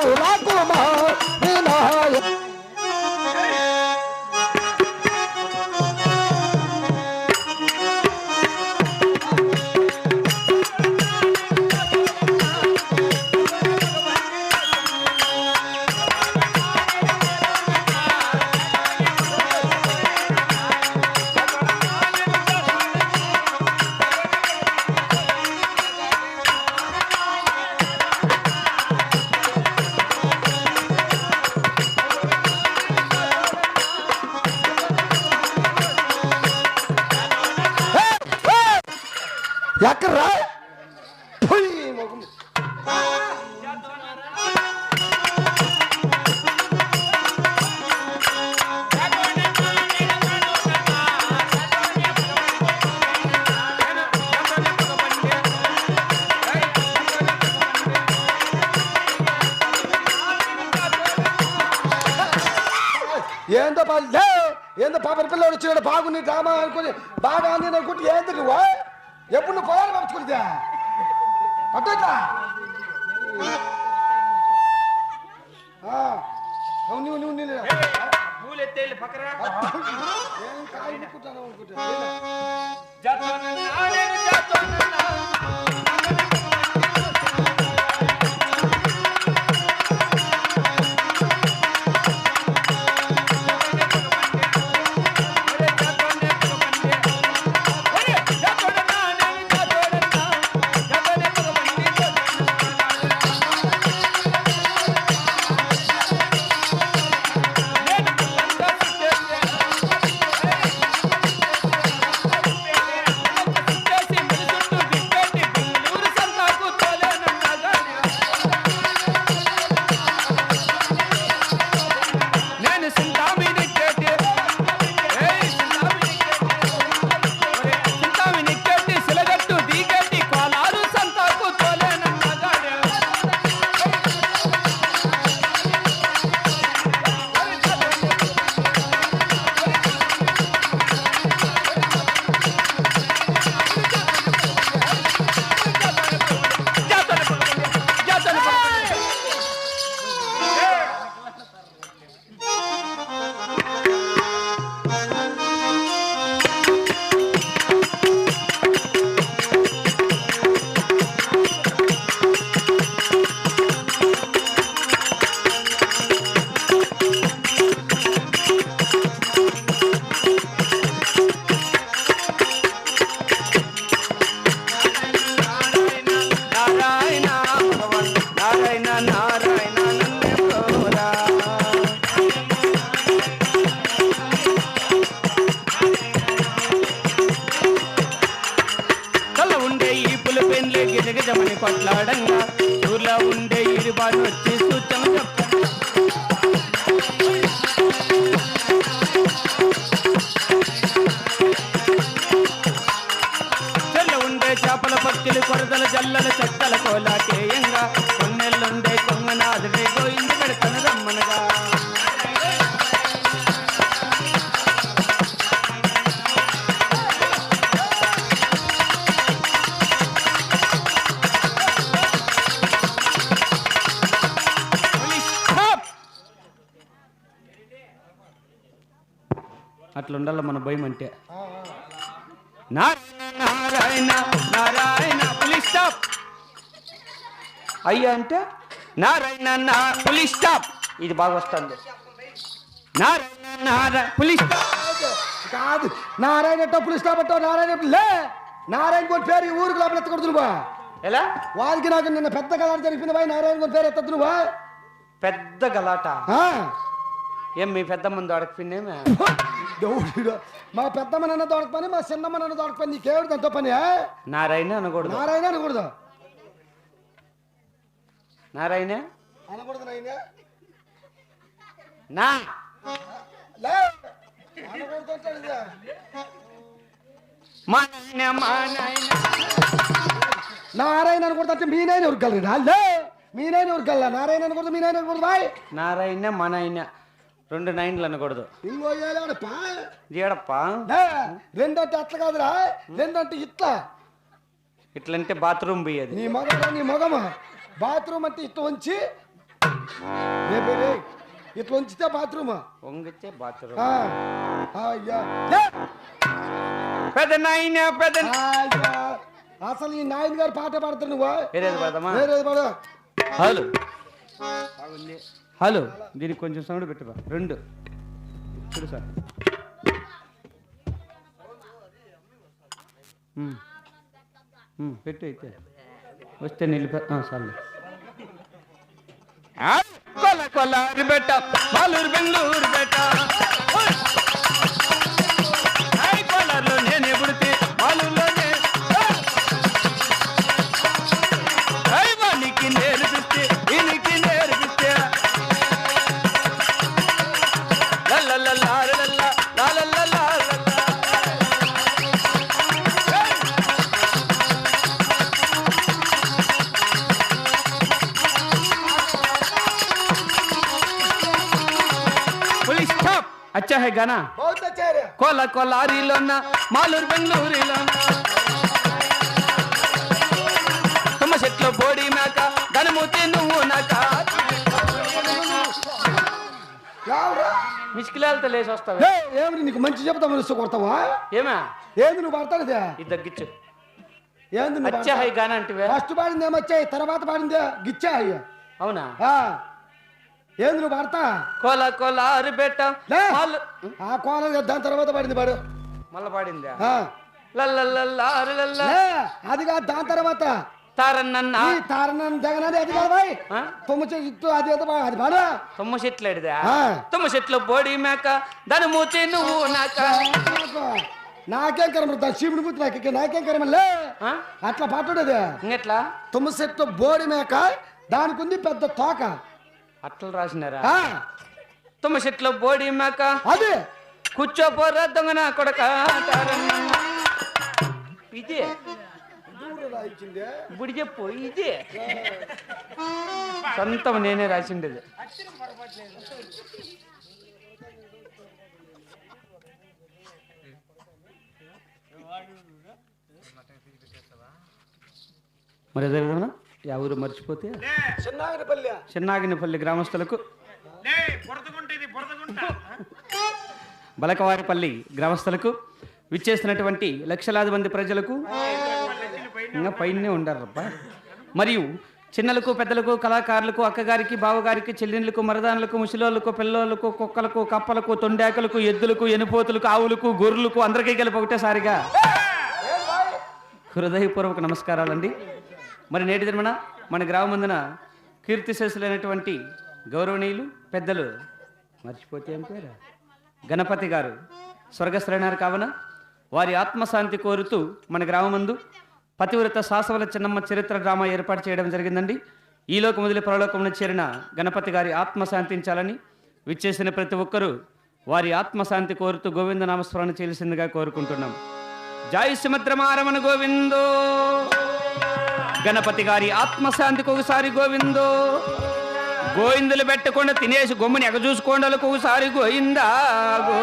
কমলা কুমার ఎక్కడ్రా పోయి మొగం. ఏందో పాలే ఏందో పాపరి పిల్లలు వచ్చినాడు బాగుంది డ్రామా అనుకుని బాగా అంది అనుకుంటే ఏంది నువ్వు ఎప్పుడు నువ్వు పొలాలు పంచుకుంటా అట్టా నువ్వు నువ్వు నేను పూలు ఎత్తేళ్ళు పక్కరా பார்வதி అట్లా ఉండాలి మన భయం అంటే. నారాయణ నారాయణ నారాయణ పులి స్టాప్ అయ్యా అంటే? నారాయణ నా పులి స్టాప్ ఇది బాగా వస్తుంది. నారాయణ నారాయణ పులి స్టాప్ కాదు నారాయణ టప్పులు ఇష్టపడ్డావు నారాయణ లే. నారాయణ కోటి పేరు ఈ ఊరికి లోపల ఎత్తకూడదు నువ్వు? ఎలా? వారికి నాకు నిన్న పెద్ద కళ జరిపింది పోయి నారాయణ కోటి పేరు ఎత్తద్దు పెద్ద గలాట? ఆ? ఏం మీ పెద్ద ముందు అడగపిన్నేమే దేవుడు మా పెద్దమ్మ నన్ను దొడక పని మా చిన్నమ్మ నన్ను దొడక పని నీకేమిటి దాంతో పని? నారాయణ అనకూడదు. నారాయణ అనకూడదు. నారాయణ? అనకూడదు నాయన. నా. మా నాయన మా నాయన. నారాయణ అనకూడదు అంటే మీ నాయన ఉరకలరా మీ నాయన ఉరకల్లా నారాయణ అనకూడదు మీ నాయన అనకూడదు బాయ్. నారాయణ మా నాయన. రెండు నైన్లు అనకూడదు. ఇంకో రెండంటే అట్లా కాదురా. రెండంటే ఇట్లా. ఇట్లంటే బాత్రూమ్ పోయేది. నీ మగ నీ మగమ. బాత్రూమ్ అంటే ఇట్లా పేరు? ఇట్లా ఉంచితే బాత్రూమ్. వంగితే బాత్రూమ్! పెద్ద నాయన పెద్ద. అసలు ఈ నాయన గారు పాట పాడతారు నువ్వు? వేరేది పడదామా? వేరేది పాడు. హలో. హలో దీనికి కొంచెం సౌండ్ పెట్టుబా రెండు. చూడు సార్. పెట్టు అయితే. వస్తే నిలిపి చాలు. కొల కొల్లారి బెట్ట బెట్ట. స్టాప్ అచ్చా హై గానా బహుత్ అచ్చా రే కోల కొల్లారిలోన మాలూరు బెంగళూరులోన. తుమ్మ చెట్లు బోడి మేక దనమూతి నువ్వు నాక. మిస్కిలాలతో లేచి వస్తావు. ఏ, ఏమిటి నీకు మంచి ఇస్తే కొడతావా? ఏమా? ఏంది నువ్వు పడతానుదే ఇది? తగ్గించు ఏంది అచ్చా హై గానా అంటివే. ఫస్ట్ పాడింది ఏమొచ్చాయి తర్వాత పాడింది గిచ్చా అయ్యా అవునా. ఏంది నువ్వు పడతా కోల కొల్లారు బెట్ట. లే. మాలు ఆ కోలం దాని తర్వాత పాడింది పాడు. మళ్ళా పాడిందా? అది కాదు దాని తర్వాత. తారన్నన్న. ఈ తారణం జగనని అది కాదు బాయ్. ఆ? తొమ్మిది చెట్టు అది అది పాడు. తుమ్మ చెట్లు ఎడిదా ఆ. తుమ్మ చెట్లు బోడి మేక దనమూతి నువ్వు నాక. నాకు. నాకేం కరమ శివుని గుర్తు నాకు నాకేం కరమలే? అట్లా పాటుడేది ఇంకెట్లా? తుమ్మ చెట్టు బోడి మేక దానికి ఉంది పెద్ద తోక. అట్లా రాసినారా? ఆ, తుమ్మ చెట్లు బోడి మేక. అది. కూర్చోపోరా దొంగన కొడక. ఇదే. ఇప్పుడు చెప్పు ఇదే. సొంతం నేనే రాసిండేది. మరి విధంగా ఎవరు మర్చిపోతే? చిన్నాగినపల్లి చిన్నాగినపల్లి గ్రామస్తులకు బలకవారిపల్లి గ్రామస్తులకు విచ్చేసినటువంటి లక్షలాది మంది ప్రజలకు ఇంకా పైనే ఉండారబ్బా మరియు చిన్నలకు పెద్దలకు కళాకారులకు అక్కగారికి బావగారికి చెల్లెళ్ళకు మరదానులకు ముసలోళ్ళకు పిల్లోళ్ళకు కుక్కలకు కప్పలకు తొండాకులకు ఎద్దులకు ఎనుపోతులకు ఆవులకు గొర్రెలకు అందరికీ కలిపి ఒకటేసారిగా. హృదయపూర్వక నమస్కారాలండి. మరి నేటి దినమన మన గ్రామమందున కీర్తిశేషులైనటువంటి గౌరవనీయులు పెద్దలు మర్చిపోతే ఏం పేరు? గణపతి గారు స్వర్గశ్రేణారు కావున వారి ఆత్మశాంతి కోరుతూ మన గ్రామమందు పతివ్రత శాసవల చిన్నమ్మ చరిత్ర డ్రామా ఏర్పాటు చేయడం జరిగిందండి. ఈ లోకం వదిలి పరలోకంలో చేరిన గణపతి గారి ఆత్మశాంతించాలని విచ్చేసిన ప్రతి ఒక్కరూ వారి ఆత్మశాంతి కోరుతూ గోవింద నామస్మరణ చేయాల్సిందిగా కోరుకుంటున్నాం. జై సుమద్రమారమణ గోవిందో. గణపతి గారి ఆత్మశాంతికి ఒకసారి గోవిందో. గోవిందులు పెట్టకుండా తినేసి గొమ్మని ఎగ చూసుకోండలకు ఒకసారి గోయిందా గో.